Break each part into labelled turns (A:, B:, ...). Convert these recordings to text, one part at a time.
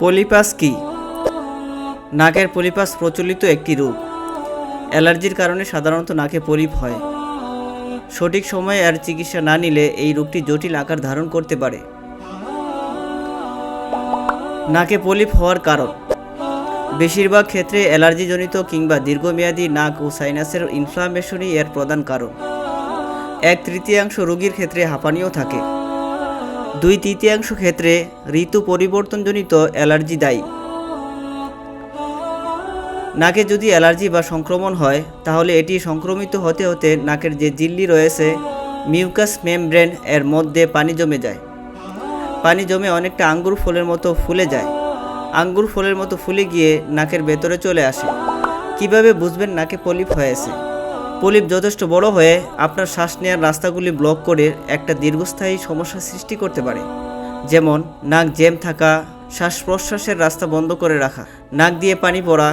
A: Polypus কি? নাকের polypus প্রচলিত একটি রোগ। অ্যালার্জির কারণে সাধারণত নাকে পলিপ হয়। সঠিক সময়ে আর চিকিৎসা না নিলে এই রোগটি জটিল আকার ধারণ করতে পারে। নাকে পলিপ হওয়ার কারণ। বেশিরভাগ ক্ষেত্রে অ্যালার্জিজনিত কিংবা দীর্ঘমেয়াদী নাক ও সাইনাসের ইনফ্লামেশনই এর প্রধান কারণ। এক তৃতীয়াংশ রোগীর ক্ষেত্রে হাঁপানিও থাকে। দুই তৃতীয়াংশ ক্ষেত্রে ঋতু পরিবর্তনজনিত অ্যালার্জি দায়ী। নাকে যদি অ্যালার্জি বা সংক্রমণ হয়, তাহলে এটি সংক্রমিত হতে হতে নাকের যে জিল্লি রয়েছে, মিউকাস মেমব্রেন এর মধ্যে পানি জমে যায়। পানি জমে অনেকটা আঙ্গুর ফলের মতো ফুলে যায়। আঙ্গুর ফলের মতো ফুলে গিয়ে নাকের ভেতরে চলে আসে। কীভাবে বুঝবেন নাকে পলিপ হয়েছে? পলিপ যথেষ্ট বড় হয়ে আপনার শ্বাস নেওয়ার রাস্তাগুলি ব্লক করে একটা দীর্ঘস্থায়ী সমস্যা সৃষ্টি করতে পারে। যেমন, নাক জ্যাম থাকা, শ্বাস প্রশ্বাসের রাস্তা বন্ধ করে রাখা, নাক দিয়ে পানি পড়া,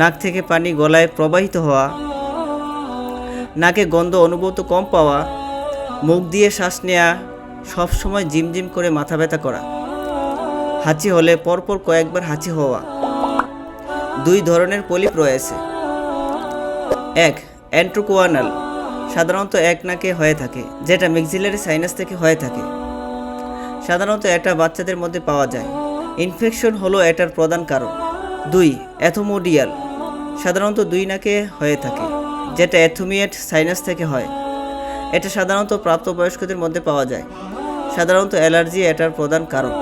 A: নাক থেকে পানি গলায় প্রবাহিত হওয়া, নাকে গন্ধ অনুভূত কম পাওয়া, মুখ দিয়ে শ্বাস নেওয়া সবসময় জিমজিম করে মাথা ব্যথা করা, হাঁচি হলে পরপর কয়েকবার হাঁচি হওয়া, দুই ধরনের পলিপ রয়েছে। এক অ্যান্ট্রোকোয়ানাল সাধারণত এক নাকে হয়ে থাকে, যেটা মিক্সিলারি সাইনাস থেকে হয়ে থাকে। সাধারণত এটা বাচ্চাদের মধ্যে পাওয়া যায়। ইনফেকশন হলো এটার প্রধান কারণ। দুই, অ্যাথোমোডিয়াল। সাধারণত দুই নাকে হয়ে থাকে, যেটা অ্যাথোমিয়েট সাইনাস থেকে হয়। এটা সাধারণত প্রাপ্তবয়স্কদের মধ্যে পাওয়া যায়। সাধারণত অ্যালার্জি এটার প্রধান কারণ।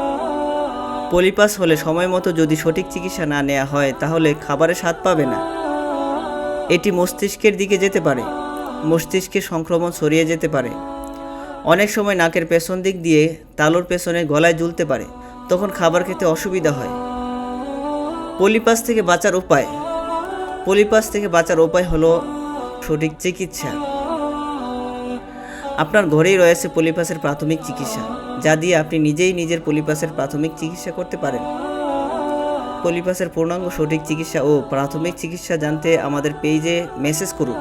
A: পলিপাস হলে সময় মতো যদি সঠিক চিকিৎসা না নেওয়া হয়, তাহলে খাবারে স্বাদ পাবে না। এটি মস্তিষ্কের দিকে যেতে পারে। মস্তিষ্কে সংক্রমণ ছড়িয়ে যেতে পারে। অনেক সময় নাকের পেছন দিক দিয়ে তালুর পেছনে গলায় ঝুলতে পারে। তখন খাবার খেতে অসুবিধা হয়। পলিপাস থেকে বাঁচার উপায়। পলিপাস থেকে বাঁচার উপায় হলো সঠিক চিকিৎসা। আপনার ঘরেই রয়েছে পলিপাসের প্রাথমিক চিকিৎসা, যা দিয়ে আপনি নিজেই নিজের পলিপাসের প্রাথমিক চিকিৎসা করতে পারেন। পলিপাসের পূর্ণাঙ্গ সঠিক চিকিৎসা ও প্রাথমিক চিকিৎসা জানতে আমাদের পেজে মেসেজ করুন।